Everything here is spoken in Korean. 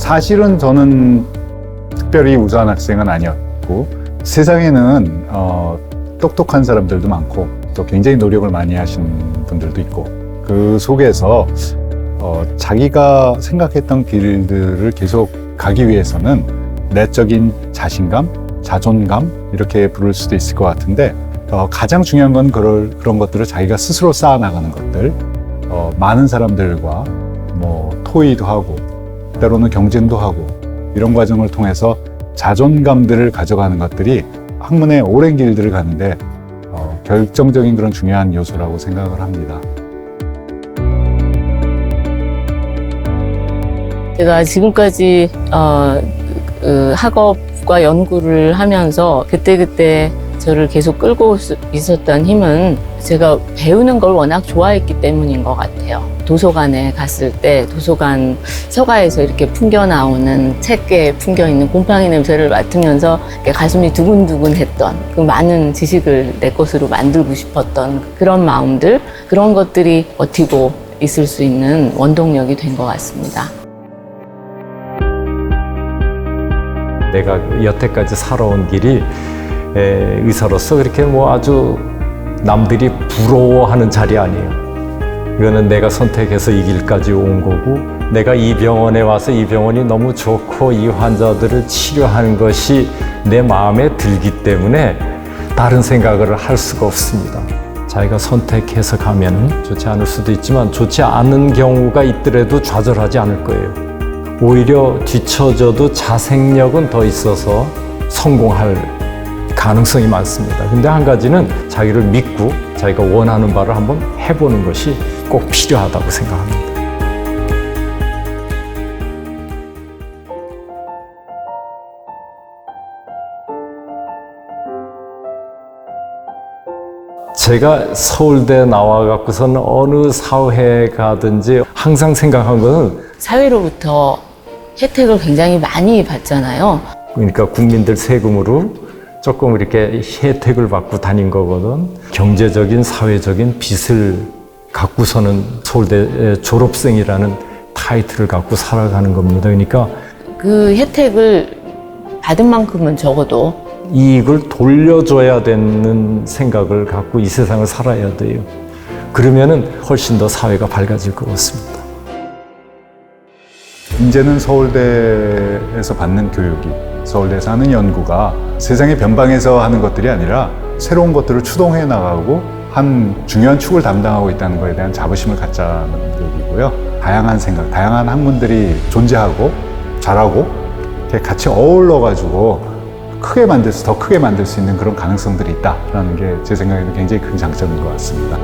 사실은 저는 특별히 우수한 학생은 아니었고 세상에는 어, 똑똑한 사람들도 많고 또 굉장히 노력을 많이 하신 분들도 있고 그 속에서 어, 자기가 생각했던 길들을 계속 가기 위해서는 내적인 자신감, 자존감 이렇게 부를 수도 있을 것 같은데 어, 가장 중요한 건 그럴, 그런 것들을 자기가 스스로 쌓아나가는 것들 어, 많은 사람들과 뭐 토의도 하고 때로는 경쟁도 하고 이런 과정을 통해서 자존감들을 가져가는 것들이 학문의 오랜 길들을 가는데 어, 결정적인 그런 중요한 요소라고 생각을 합니다. 제가 지금까지 어, 그 학업과 연구를 하면서 그때그때 저를 계속 끌고 있- 있었던 힘은 제가 배우는 걸 워낙 좋아했기 때문인 것 같아요. 도서관에 갔을 때 도서관 서가에서 이렇게 풍겨 나오는 책에 풍겨 있는 곰팡이 냄새를 맡으면서 가슴이 두근두근 했던 그 많은 지식을 내 것으로 만들고 싶었던 그런 마음들 그런 것들이 버티고 있을 수 있는 원동력이 된 것 같습니다. 내가 여태까지 살아온 길이 에, 의사로서 그렇게 뭐 아주 남들이 부러워하는 자리 아니에요. 이거는 내가 선택해서 이 길까지 온 거고 내가 이 병원에 와서 이 병원이 너무 좋고 이 환자들을 치료하는 것이 내 마음에 들기 때문에 다른 생각을 할 수가 없습니다. 자기가 선택해서 가면 좋지 않을 수도 있지만 좋지 않은 경우가 있더라도 좌절하지 않을 거예요. 오히려 뒤처져도 자생력은 더 있어서 성공할 가능성이 많습니다. 근데 한 가지는 자기를 믿고 자기가 원하는 바를 한번 해보는 것이 꼭 필요하다고 생각합니다. 제가 서울대 나와 갖고서는 어느 사회에 가든지 항상 생각한 것은 사회로부터 혜택을 굉장히 많이 받잖아요. 그러니까 국민들 세금으로 조금 이렇게 혜택을 받고 다닌 거거든. 경제적인, 사회적인 빚을 갖고서는 서울대 졸업생이라는 타이틀을 갖고 살아가는 겁니다. 그러니까 그 혜택을 받은 만큼은 적어도 이익을 돌려줘야 되는 생각을 갖고 이 세상을 살아야 돼요. 그러면은 훨씬 더 사회가 밝아질 것 같습니다. 이제는 서울대에서 받는 교육이 서울대에서 하는 연구가 세상의 변방에서 하는 것들이 아니라 새로운 것들을 추동해 나가고 한 중요한 축을 담당하고 있다는 것에 대한 자부심을 갖자는 얘기고요. 다양한 생각, 다양한 학문들이 존재하고 잘하고 같이 어울러 가지고 크게 만들 수, 더 크게 만들 수 있는 그런 가능성들이 있다라는 게 제 생각에는 굉장히 큰 장점인 것 같습니다.